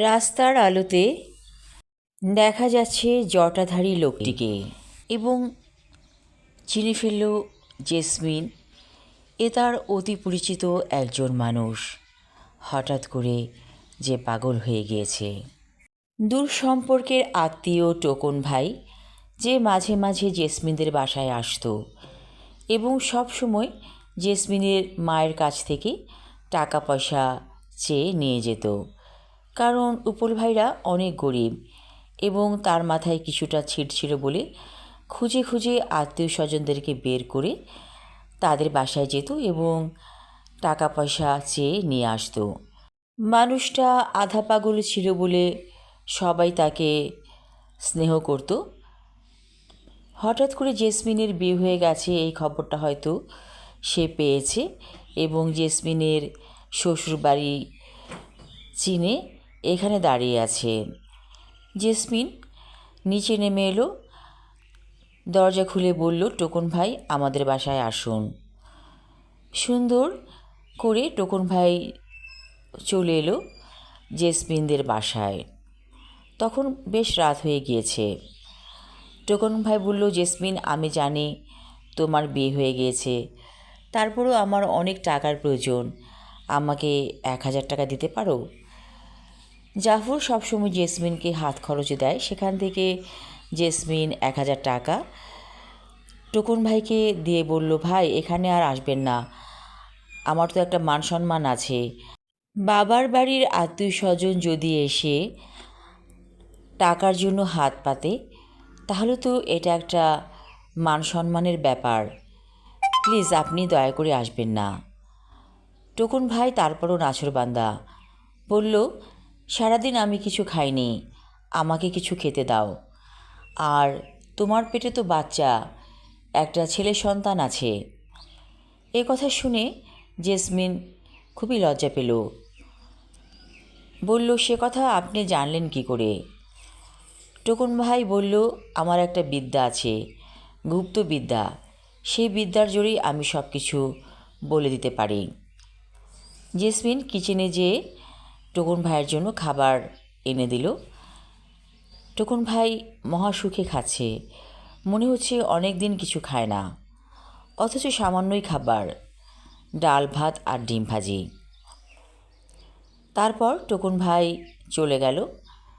রাস্তার আলোতে দেখা যাচ্ছে জটাধারী লোকটিকে এবং চিনে ফেলল জেসমিন। এ তার অতি পরিচিত একজন মানুষ। হঠাৎ করে যে পাগল হয়ে গিয়েছে। দূর সম্পর্কের আত্মীয় টোকন ভাই যে মাঝে মাঝে জেসমিনদের বাসায় আসতো এবং সব সময় জেসমিনের মায়ের কাছ থেকে টাকা পয়সা চেয়ে নিয়ে যেত। কারণ উপল ভাইরা অনেক গরিব এবং তার মাথায় কিছুটা ছিট ছিল বলে খুঁজে খুঁজে আত্মীয় স্বজনদেরকে বের করে তাদের বাসায় যেত এবং টাকা পয়সা চেয়ে নিয়ে আসতো। মানুষটা আধা পাগল ছিল বলে সবাই তাকে স্নেহ করত। হঠাৎ করে জেসমিনের বিয়ে হয়ে গেছে এই খবরটা হয়তো সে পেয়েছে এবং জেসমিনের শ্বশুরবাড়ি চিনে এখানে দাঁড়িয়ে আছে। জেসমিন নিচে নেমে এলো। দরজা খুলে বলল, টোকন ভাই, আমাদের বাসায় আসুন। সুন্দর করে টোকন ভাই চলে এলো জেসমিনদের বাসায়। তখন বেশ রাত হয়ে গিয়েছে। টোকন ভাই বলল, জেসমিন, আমি জানি তোমার বিয়ে হয়ে গিয়েছে। তারপরেও আমার অনেক টাকার প্রয়োজন। আমাকে এক হাজার টাকা দিতে পারো? জাফর সবসময় জেসমিনকে হাত খরচে দেয়। সেখান থেকে জেসমিন এক হাজার টাকা। টোকন ভাইকে দিয়ে বলল, ভাই, এখানে আর আসবেন না। আমার তো একটা মান সম্মান আছে। বাবার বাড়ির আত্মীয় স্বজন যদি এসে টাকার জন্য হাত পাতে, তাহলে তো এটা একটা মান সম্মানের ব্যাপার। প্লিজ, আপনি দয়া করে আসবেন না। টোকন ভাই তারপরও নাছরবান্দা বলল সারাদিন আমি কিছু খাইনি, আমাকে কিছু খেতে দাও। আর তোমার পেটে তো বাচ্চা, একটা ছেলে সন্তান আছে। এ কথা শুনে জেসমিন খুবই লজ্জা পেল। বলল, সে কথা আপনি জানলেন কি করে? টোকন ভাই বলল, আমার একটা বিদ্যা আছে, গুপ্ত বিদ্যা। সেই বিদ্যার জোরেই আমি সব কিছু বলে দিতে পারি। জেসমিন কিচেনে যেয়ে টোকন ভাইয়ের জন্য খাবার এনে দিল। টোকন ভাই মহা সুখে খাচ্ছে। মনে হচ্ছে অনেক দিন কিছু খায় না। অথচ সামান্যই খাবার, ডাল ভাত আর ডিম ভাজি। তারপর টোকন ভাই চলে গেল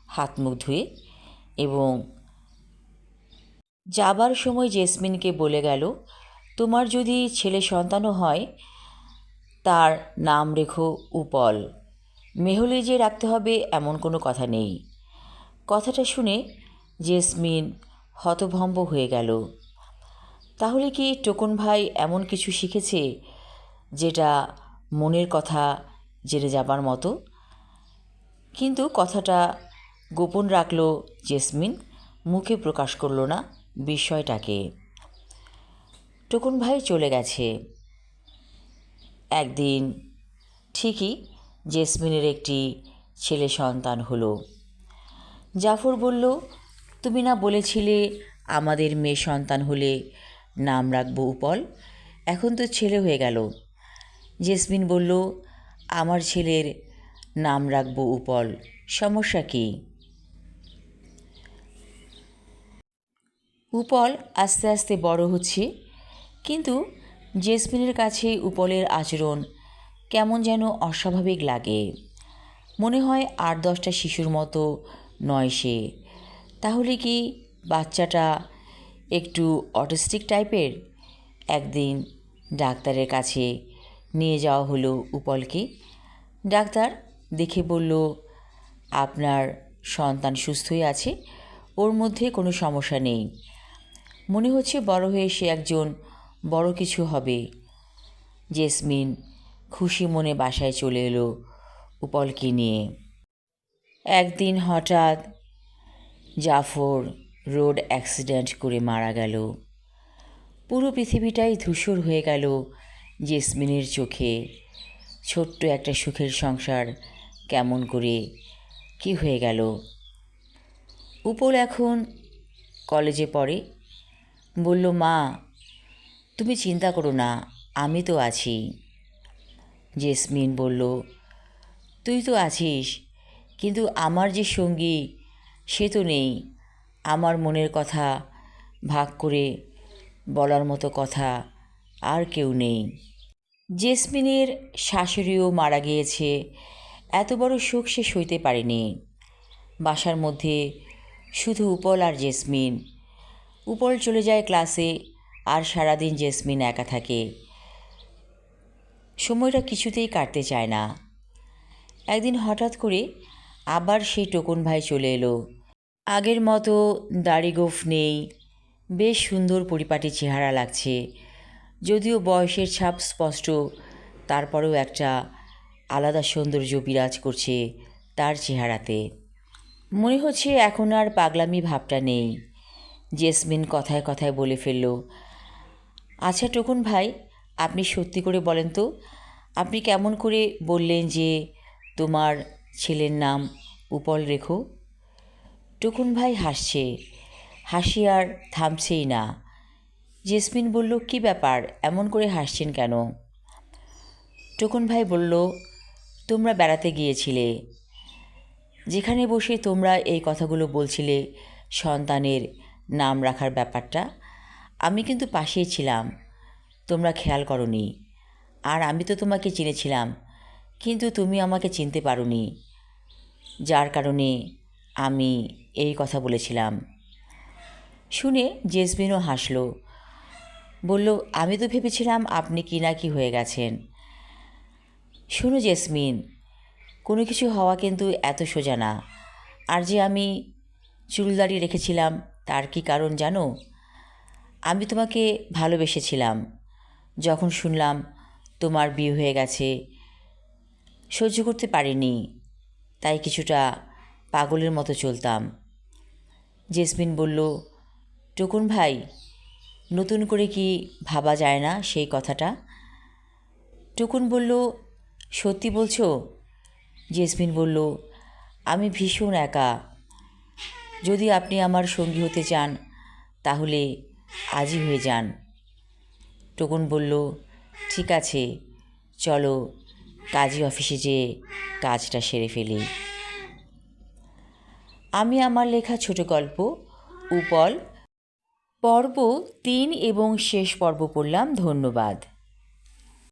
হাত মুখ ধুয়ে এবং যাবার সময় জেসমিনকে বলে গেল, তোমার যদি ছেলে সন্তানও হয়, তার নাম রেখো উপল। মেহলে যে রাখতে হবে এমন কোনো কথা নেই। কথাটা শুনে জেসমিন হতভম্ব হয়ে গেল। তাহলে কি টোকন ভাই এমন কিছু শিখেছে যেটা মনের কথা জেনে যাবার মতো? কিন্তু কথাটা গোপন রাখল জেসমিন, মুখে প্রকাশ করল না বিষয়টাকে। টোকন ভাই চলে গেছে। একদিন ঠিকই জেসমিনের একটি ছেলে সন্তান হলো। জাফর বলল, তুমি না বলেছিলে আমাদের মেয়ে সন্তান হলে নাম রাখব উপল? এখন তো ছেলে হয়ে গেল। জেসমিন বলল, আমার ছেলের নাম রাখব উপল, সমস্যা কী? উপল আস্তে আস্তে বড় হচ্ছে, কিন্তু জেসমিনের কাছে উপলের আচরণ কেমন যেন অস্বাভাবিক লাগে। মনে হয় আট দশটা শিশুর মতো নয় সে। তাহলে কি বাচ্চাটা একটু অটিস্টিক টাইপের? একদিন ডাক্তারের কাছে নিয়ে যাওয়া হলো উপলকে। ডাক্তার দেখে বলল, আপনার সন্তান সুস্থই আছে, ওর মধ্যে কোনো সমস্যা নেই। মনে হচ্ছে বড় হয়ে সে একজন বড় কিছু হবে। জেসমিন খুশি মনে বাসায় চলে এলো উপলকে নিয়ে। একদিন হঠাৎ জাফর রোড অ্যাক্সিডেন্ট করে মারা গেল। পুরো পৃথিবীটাই ধূসর হয়ে গেল জেসমিনের চোখে। ছোট্ট একটা সুখের সংসার কেমন করে, কি হয়ে গেল? উপল এখন কলেজে পড়ে। বলল, মা, তুমি চিন্তা করো না, আমি তো আছি। জেসমিন বলল, তুই তো আছিস, কিন্তু আমার যে সঙ্গী, সে তো নেই। আমার মনের কথা ভাগ করে বলার মতো কথা আর কেউ নেই। জেসমিনের শাশুড়িও মারা গিয়েছে, এত বড় সুখ সে সইতে পারেনি। বাসার মধ্যে শুধু উপল আর জেসমিন। উপল চলে যায় ক্লাসে আর সারাদিন জেসমিন একা থাকে। সময়টা কিছুতেই কাটতে চায় না। একদিন হঠাৎ করে আবার সেই টোকন ভাই চলে এলো। আগের মতো দাড়ি গোফ নেই, বেশ সুন্দর পরিপাটি চেহারা লাগছে। যদিও বয়সের ছাপ স্পষ্ট, তারপরেও একটা আলাদা সৌন্দর্য বিরাজ করছে তার চেহারাতে। মনে হচ্ছে এখন আর পাগলামি ভাবটা নেই। জেসমিন কথায় কথায় বলে ফেলল আচ্ছা টোকন ভাই আপনি সত্যি করে বলেন তো, আপনি কেমন করে বললেন যে তোমার ছেলের নাম উপল রেখো? টুকুন ভাই হাসছে। হাসি আর থামছেই না। জেসমিন বলল, কি ব্যাপার? এমন করে হাসছেন কেন? টুকুন ভাই বলল, তোমরা বেড়াতে গিয়েছিলে। যেখানে বসে তোমরা এই কথাগুলো বলছিলে সন্তানের নাম রাখার ব্যাপারটা। আমি কিন্তু পাশেই ছিলাম। তোমরা খেয়াল করনি। আর আমি তো তোমাকে চিনেছিলাম, কিন্তু তুমি আমাকে চিনতে পারোনি। যার কারণে আমি এই কথা বলেছিলাম। শুনে জেসমিনও হাসল। বলল, আমি তো ভেবেছিলাম আপনি কি না কি হয়ে গেছেন। শোনো জেসমিন, কোনো কিছু হওয়া কিন্তু এত সোজা না। আর যে আমি চুলদাড়ি রেখেছিলাম, তার কি কারণ জানো? আমি তোমাকে ভালোবেসেছিলাম। যখন শুনলাম তোমার বিয়ে হয়ে গেছে, সহ্য করতে পারিনি। তাই কিছুটা পাগলের মতো চলতাম। জেসমিন বলল, টুকুন ভাই, নতুন করে কি ভাবা যায় না সেই কথাটা? টুকুন বলল, সত্যি বলছো? জেসমিন বলল, আমি ভীষণ একা। যদি আপনি আমার সঙ্গী হতে চান, তাহলে আজই হয়ে যান। টুকুন বলল, ঠিক আছে, চলো কাজী অফিসে যেয়ে কাজটা সেরে ফেলি। আমি আমার লেখা ছোট গল্প, উপল, পর্ব তিন এবং শেষ পর্ব পড়লাম ধন্যবাদ।